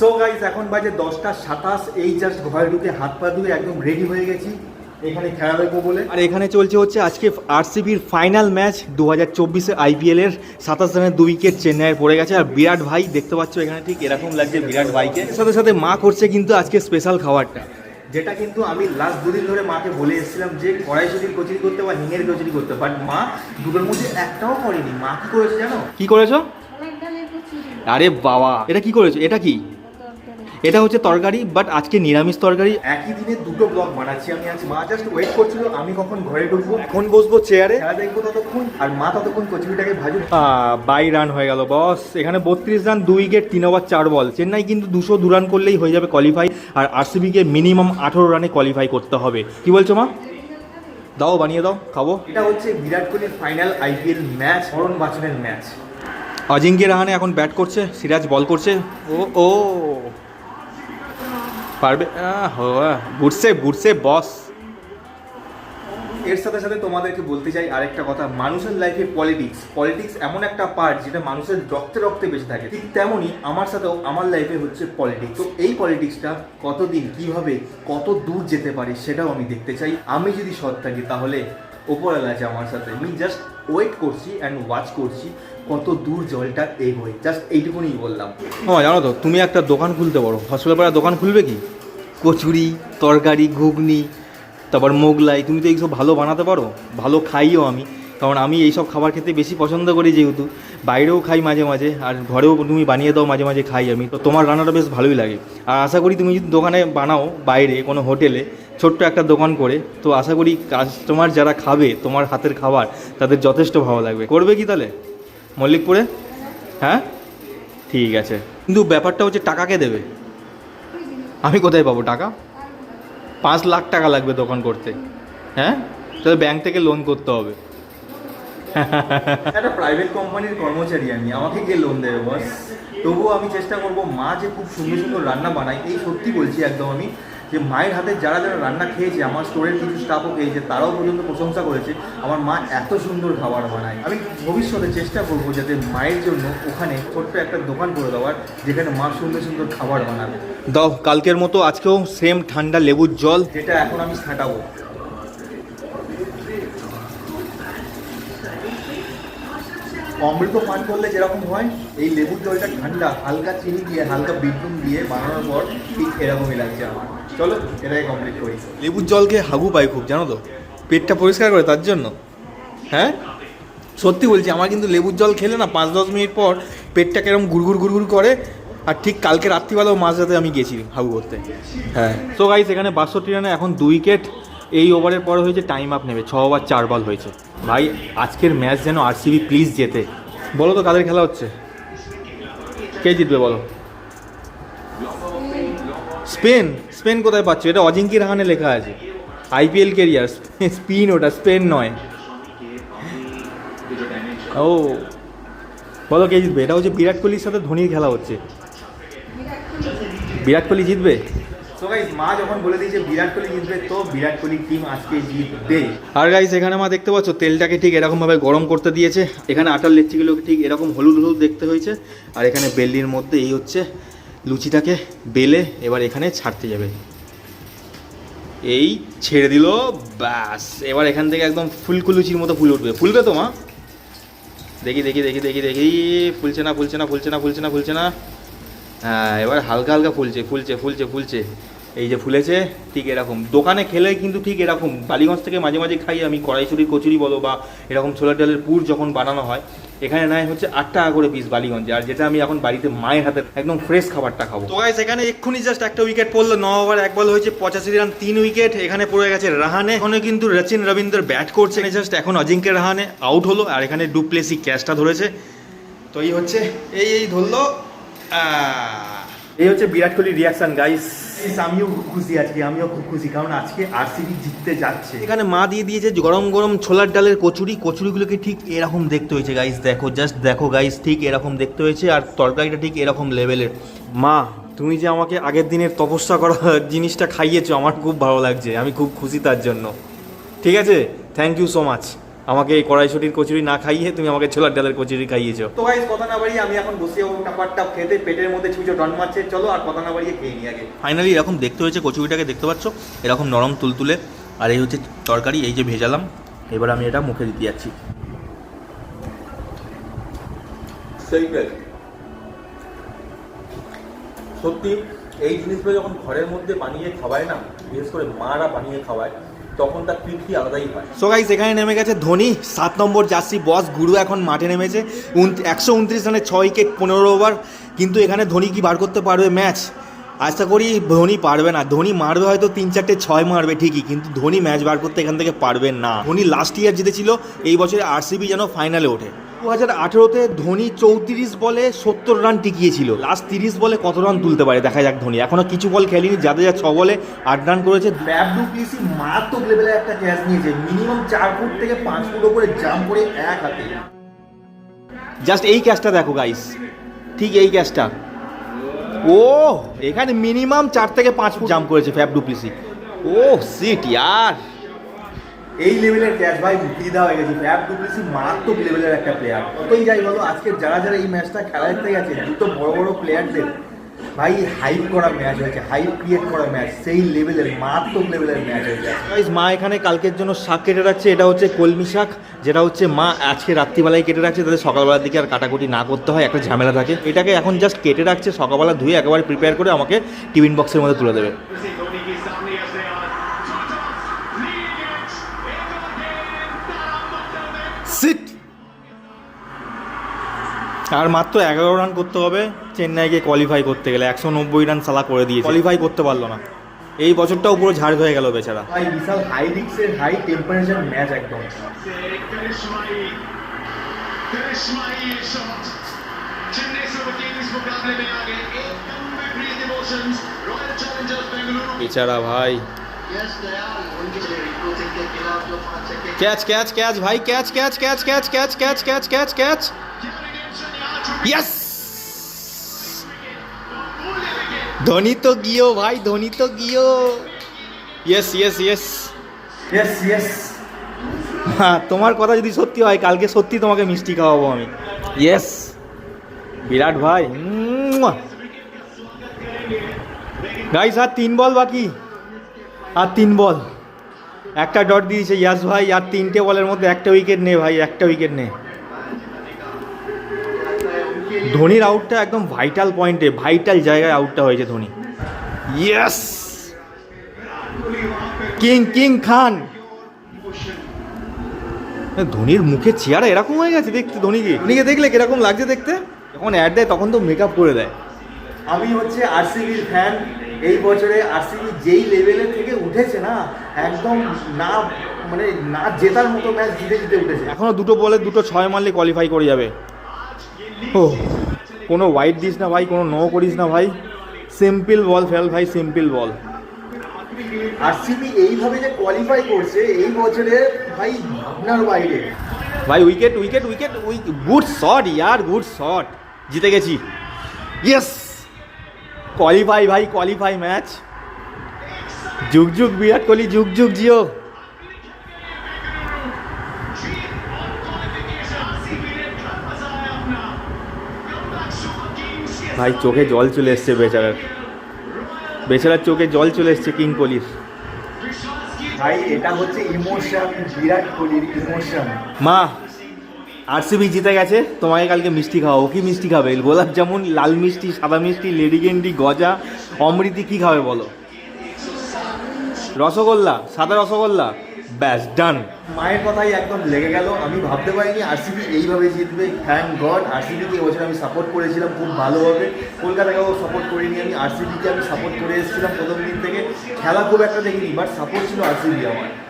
So guys এখন বাজে দশটা সাতাশ। এই জাস্ট ঘরে ঢুকে হাত পা ধুয়ে একদম রেডি হয়ে গেছি। এখানে খেলা দেখব বলে। আর এখানে চলছে হচ্ছে আজকে আরসিবির ফাইনাল ম্যাচ দু হাজার চব্বিশে আইপিএল এর। সাতাশ রানের দুই উইকেট চেন্নাইয়ের পড়ে গেছে। আর বিরাট ভাই দেখতে পাচ্ছ এখানে ঠিক এরকম লাগছে বিরাট ভাইকে। এর সাথে সাথে মা করছে কিন্তু আজকে স্পেশাল খাবারটা। যেটা কিন্তু আমি লাস্ট দুদিন ধরে মাকে বলে এসেছিলাম যে কড়াইশুটির কচুরি করতে বা হিঙের কচুরি করতে। বাট মা দুটোর মধ্যে একটাও করেনি। মা কি করেছে জানো? কি করেছ? আরে বাবা এটা কি করেছ? এটা কি? এটা হচ্ছে তরকারি বাট আজকে নিরামিষ তরকারি। একই দিনে দুটো ব্লগ বানাচ্ছি আমি আজ মা জাস্ট ওয়েট করছিল আমি কখন ঘরে ঢুকবো? এখন বসবো চেয়ারে খেলা দেখব ততক্ষণ আর মা ততক্ষণ কচুরিটাকে ভাজু বাই রান হয়ে গেল বস এখানে বত্রিশ রান দুই উইকেট তিন ওভার চার বল চেন্নাই কিন্তু দুশো দু রান করলেই হয়ে যাবে কোয়ালিফাই আর আরসিবিকে মিনিমাম আঠেরো রানে কোয়ালিফাই করতে হবে। কি বলছো মা? দাও বানিয়ে দাও খাব। এটা হচ্ছে বিরাট কোহলির ফাইনাল আইপিএল ম্যাচ অরণ বাচনের ম্যাচ অজিঙ্ক্য রাহানে এখন ব্যাট করছে সিরাজ বল করছে। ও ও। পারবে? বুটসে বুটসে বস এর সাথে সাথে তোমাদেরকে বলতে চাই আরেকটা কথা, মানুষের লাইফে পলিটিক্স পলিটিক্স এমন একটা পার্ট যেটা মানুষের রক্তে রক্তে বেঁচে থাকে। ঠিক তেমনই আমার সাথেও আমার লাইফে হচ্ছে পলিটিক্স তো এই পলিটিক্সটা কতদিন, কীভাবে, কত দূর যেতে পারে সেটাও আমি দেখতে চাই। আমি যদি সৎ থাকি তাহলে ওপরওয়ালা আছে আমার সাথে। আমি জাস্ট ওয়েট করছি অ্যান্ড ওয়াচ করছি কত দূর জলটা এগোয়। জাস্ট এইটুকুনি বললাম। ও জানো তো, তুমি একটা দোকান খুলতে পারো। হসপিটাল পাড়া দোকান খুলবে কি? কচুরি, তরকারি, ঘুগনি, তারপর মোগলাই, তুমি তো এইসব ভালো বানাতে পারো। ভালো খাইও আমি। কারণ আমি এইসব খাবার খেতে বেশি পছন্দ করি যেহেতু। বাইরেও খাই মাঝে মাঝে, আর ঘরেও তুমি বানিয়ে দাও মাঝে মাঝে খাই আমি। তো তোমার রান্নাটা বেশ ভালোই লাগে। আর আশা করি তুমি যদি দোকানে বানাও বাইরে কোনো হোটেলে ছোট্ট একটা দোকান করে, তো আশা করি কাস্টমার যারা খাবে, তোমার হাতের খাবার, তাদের যথেষ্ট ভালো লাগবে। করবে কি তাহলে? মল্লিকপুরে? হ্যাঁ? ঠিক আছে। কিন্তু ব্যাপারটা হচ্ছে টাকাকে দেবে? আমি কোথায় পাবো টাকা? পাঁচ লাখ টাকা লাগবে দোকান করতে। হ্যাঁ? তাহলে ব্যাংক থেকে লোন করতে হবে। একটা প্রাইভেট কোম্পানির কর্মচারী আমি, আমাকে গিয়ে লোন দেবে বস তবুও আমি চেষ্টা করব মা যে খুব সুন্দর সুন্দর রান্না বানায়, এই সত্যি বলছি একদম আমি। যে মায়ের হাতে যারা যারা রান্না খেয়েছে আমার স্টোরের কিছু স্টাফও খেয়েছে তারাও পর্যন্ত প্রশংসা করেছে আমার মা এত সুন্দর খাবার বানায়। আমি ভবিষ্যতে চেষ্টা করব যাতে মায়ের জন্য ওখানে ছোট্ট একটা দোকান করে দেওয়ার যেখানে মা সুন্দর সুন্দর খাবার বানাবে। দাও কালকের মতো আজকেও সেম ঠান্ডা লেবুর জল। যেটা এখন আমি ছাটাবো অমৃত পান করলে যেরকম হয়, এই লেবুর জলটা ঠান্ডা, হালকা চিনি দিয়ে, হালকা বিটনুন দিয়ে বানানোর পর ঠিক এরকমই লাগছে আমার। চলো এটাকে কমপ্লিট করি। লেবুর জলকে হাগু পাই খুব, জানো তো? পেটটা পরিষ্কার করে তার জন্য। হ্যাঁ? সত্যি বলছি, আমার কিন্তু লেবুর জল খেলে না পাঁচ দশ মিনিট পর পেটটা কেরম গুড়গুড় গুড়গুড় করে, আর ঠিক কালকে রাত্রিবেলাও মাঝ রাতে আমি গেছি হাগু করতে। হ্যাঁ। তো গাইস এখানে বাষট্টি রানে এখন দুই উইকেট এই ওভারের পর হয়েছে টাইম আপ নেবে, ছ ওভার চার বল হয়েছে। ভাই, আজকের ম্যাচ যেন আর আরসিবি প্লিজ জেতে। বলো তো, কাদের খেলা হচ্ছে? কে জিতবে বলো? স্পেন স্পেন কোথায় পাচ্ছ? এটা অজিঙ্কি রাহানে লেখা আছে। আইপিএল কেরিয়ার স্পিন ওটা, স্পেন নয়। ও। বলো, কে জিতবে? এটা হচ্ছে বিরাট কোহলির সাথে ধোনির খেলা হচ্ছে। বিরাট কোহলি জিতবে? মা যখন বলে দিয়েছে বিরাট কোহলি তো বিরাট কোহলি টিম আজকে জিতবে। আর গাইস এখানে মা দেখতে পাচ্ছ, তেলটাকে ঠিক এরকম ভাবে গরম করতে দিয়েছে। এখানে আটার লেচিগুলোকে ঠিক এরকম হলুদ হলুদ দেখতে হয়েছে। আর এখানে বেল্লির মধ্যে এই হচ্ছে লুচিটাকে বেলে এবার এখানে ছাড়তে যাবে। এই ছেড়ে দিল, ব্যাস। এবার এখান থেকে একদম ফুলকুলুচির মতো ফুল উঠবে। ফুলবে তো মা? দেখি দেখি দেখি দেখি দেখি। ফুলছে না ফুলছে না ফুলছে না ফুলছে না ফুলছে না। হ্যাঁ এবার হালকা হালকা ফুলছে ফুলছে ফুলছে ফুলছে। এই যে ফুলেছে, ঠিক এরকম। দোকানে খেলে কিন্তু ঠিক এরকম। বালিগঞ্জ থেকে মাঝে মাঝে খাই আমি কড়াইশুটির কচুরি বলো বা এরকম ছোলার ডালের পুর যখন বানানো হয়, এখানে নেয় হচ্ছে আট টাকা করে পিস বালিগঞ্জে। আর যেটা আমি এখন বাড়িতে মায়ের হাতে একদম ফ্রেশ খাবারটা খাব। তো গাইস এখানে এক্ষুনি জাস্ট একটা উইকেট পড়ল। ন ওভার এক বল হয়েছে, পঁচাশি রান, তিন উইকেট এখানে পড়ে গেছে রাহানে। এখানে কিন্তু রচিন রবীন্দ্র ব্যাট করছে। জাস্ট এখন অজিঙ্ক্য রাহানে আউট হলো। আর এখানে ডুপ্লেসি ক্যাচটা ধরেছে। তো এই হচ্ছে, এই এই ধরলো। এই হচ্ছে বিরাট কোহলির রিয়াকশন গাইস আমিও খুব খুশি আজকে আমিও খুব খুশি কারণ আজকে আর আরসিবি জিততে যাচ্ছে। এখানে মা দিয়ে দিয়েছে গরম গরম ছোলার ডালের কচুরি কচুরিগুলোকে ঠিক এরকম দেখতে হয়েছে গাইস দেখো জাস্ট দেখো গাইস ঠিক এরকম দেখতে হয়েছে আর তরকারিটা ঠিক এরকম লেভেলের মা তুমি যে আমাকে আগের দিনের তপস্যা করা জিনিসটা খাইয়েছো আমার খুব ভালো লাগছে আমি খুব খুশি তার জন্য। ঠিক আছে? থ্যাংক ইউ সো মাচ আমাকে এই কড়াইশুটির কচুরি না খাইয়ে তুমি আমাকে ছোলার ডালের কচুরি খাইয়েছো। তো গাইস কথা না বাড়িয়ে আমি এখন বসে যাব টাপার টাপ খেতে পেটের মধ্যে ছুঁচো ডন মারছে। চলো আর কথা না বাড়িয়ে খেয়ে নিই আগে। ফাইনালি এরকম দেখতে হয়েছে কচুরিটাকে দেখতে পাচ্ছ? এরকম নরম তুলতুলে। আর এই হচ্ছে তরকারি এই যে ভেজালাম। এবার আমি এটা মুখে দিতে যাচ্ছি। সত্যি এই জিনিসগুলো যখন ঘরের মধ্যে বানিয়ে খাওয়ায় না বিশেষ করে মারা বানিয়ে খাওয়ায় তখন তার তৃপ্তি আলাদাই হয়। সো গাইস এখানে নেমে গেছে ধোনি, সাত নম্বর জার্সি, বস গুরু এখন মাঠে নেমেছে। একশো উনত্রিশ রানে ছয় উইকেট, পনেরো ওভার। কিন্তু এখানে ধোনি কি বার করতে পারবে ম্যাচ? আশা করি ধোনি পারবে না। ধোনি মারবে হয়তো তিন চারটে, ছয় মারবে ঠিকই, কিন্তু ধোনি ম্যাচ বার করতে এখান থেকে পারবে না। ধোনি লাস্ট ইয়ার জিতেছিল, এই বছরে আরসিবি যেন ফাইনালে ওঠে। দু হাজার আঠেরোতে ধোনি চৌত্রিশ বলে সত্তর রান টিকিয়েছিল। লাস্ট তিরিশ বলে কত রান তুলতে পারে? দেখা যাক ধোনি। এখনও কিছু বল খেলেনি যাদের যা ছ বলে আট রান করেছে। ব্যাব ডুপ্লিসি মারাত্মক লেভেলের একটা ক্যাচ নিয়েছে। মিনিমাম চার ফুট থেকে পাঁচ ফুট ওপরে জাম্প করে এক হাতে। জাস্ট এই ক্যাচটা দেখো গাইস ঠিক এই ক্যাচটা ও এখানে মিনিমাম চার থেকে পাঁচ ফুট জাম্প করেছে ফ্যাব ডুপ্লিসি ও সিট ইয়ার। এই লেভেলের ক্যাচ ভাই ফিদা হয়ে গেছে। ফ্যাব ডুপ্লিসি মারাত্মক লেভেলের একটা প্লেয়ার ততই যাই বলো, আজকে যারা যারা এই ম্যাচটা খেলা দেখতে গেছে, দুটো বড় বড় প্লেয়ারদের ভাই হাইপ করা ম্যাচ হয়েছে হাইপ ক্রিয়েট করা ম্যাচ সেই লেভেলের মারাত্মক লেভেলের ম্যাচ হয়েছে। গাইস মা এখানে কালকের জন্য শাক কেটে রাখছে, এটা হচ্ছে কলমি শাক, যেটা হচ্ছে মা আজকে রাত্রিবেলায় কেটে রাখছে, তাদের সকালবেলার দিকে আর কাটাকুটি না করতে হয়, একটা ঝামেলা থাকে। এটাকে এখন জাস্ট কেটে রাখছে, সকালবেলা ধুয়ে একেবারে প্রিপেয়ার করে আমাকে টিফিন বক্সের মধ্যে তুলে দেবে। আর মাত্র এগারো রান করতে হবে। চেন্নাইকে কোয়ালিফাই করতে গেলে। একশো নব্বই রান সালা করে দিয়ে কোয়ালিফাই করতে পারল না। এই বছরটাও পুরো ঝাড় হয়ে গেল বেচারা। বিশাল হাই রিক্সের হাই টেম্পারেচার ম্যাচ একদম। বেচারা ভাই। ক্যাচ ক্যাচ ক্যাচ ভাই। Catch catch catch catch catch catch catch catch catch yes Dhoni তো গিয়েও ভাই ধোনি তো গিয়েও yes yes yes yes yes হ্যাঁ তোমার কথা যদি সত্যি হয় কালকে সত্যি তোমাকে মিষ্টি খাওয়াবো আমি। ইয়েস বিরাট ভাই গাইস আর তিন বল বাকি। আর তিন বল। একটা ডট দিয়েছে ইয়াস ভাই আর তিনটে বলের মধ্যে একটা উইকেট নে ভাই একটা উইকেট নে। ধোনির আউটটা একদম ভাইটাল পয়েন্টে ভাইটাল জায়গায় আউটটা হয়েছে Dhoni. Yes king king Khan ধোনির মুখে চেয়ারা এরকম হয়ে গেছে দেখতে ধোনিকে? ধোনিকে দেখলে কীরকম লাগছে দেখতে? যখন অ্যাড দেয় তখন তো মেকআপ করে দেয়। আমি হচ্ছে আরসিবির ফ্যান এই বছরে আরসিবি যেই লেভেলের থেকে উঠেছে না একদম না মানে না জেতার মতো ম্যাচ জিতে জিতে উঠেছে। এখনও দুটো বলে দুটো ছয় মারলে কোয়ালিফাই করে যাবে। ও। কোনো হোয়াইট দিস না ভাই কোনো নো করিস না ভাই। সিম্পল বল ফেল ভাই সিম্পল বল আরসিবি এইভাবে যে কোয়ালিফাই করছে এই বছরে ভাই ভাবনার বাইরে। ভাই wicket wicket wicket we good shot year good shot জিতে গেছি। ইয়েস কোয়ালিফাই ভাই কোয়ালিফাই ম্যাচ যুগ যুগ বিরাট কোহলি যুগ যুগ জিও। ভাই চোখে জল চলে এসছে বেচারার। বেচারার চোখে জল চলে এসছে কিং কোহলির ভাই এটা হচ্ছে ইমোশন বিরাট কোহলির ইমোশন। মা আরসিবি জিতে গেছে তোমাকে কালকে মিষ্টি খাওয়াবো। কি মিষ্টি খাবে? গোলাপ জামুন লাল মিষ্টি সাদা মিষ্টি লেডিগেন্ডি গজা অমৃতি কি খাবে বলো? রসগোল্লা, সাদা রসগোল্লা, ব্যাস ডান মায়ের কথাই একদম লেগে গেল, আমি ভাবতে পারিনি আরসিবি এইভাবে জিতবে। থ্যাংক গড আরসিবিকে এবছর আমি সাপোর্ট করেছিলাম, খুব ভালোভাবে কলকাতাকেও সাপোর্ট করিনি আমি আরসিবিকে আমি সাপোর্ট করে এসেছিলাম প্রথম দিন থেকে। খেলা খুব একটা দেখিনি বাট সাপোর্ট ছিল আরসিবি আমার।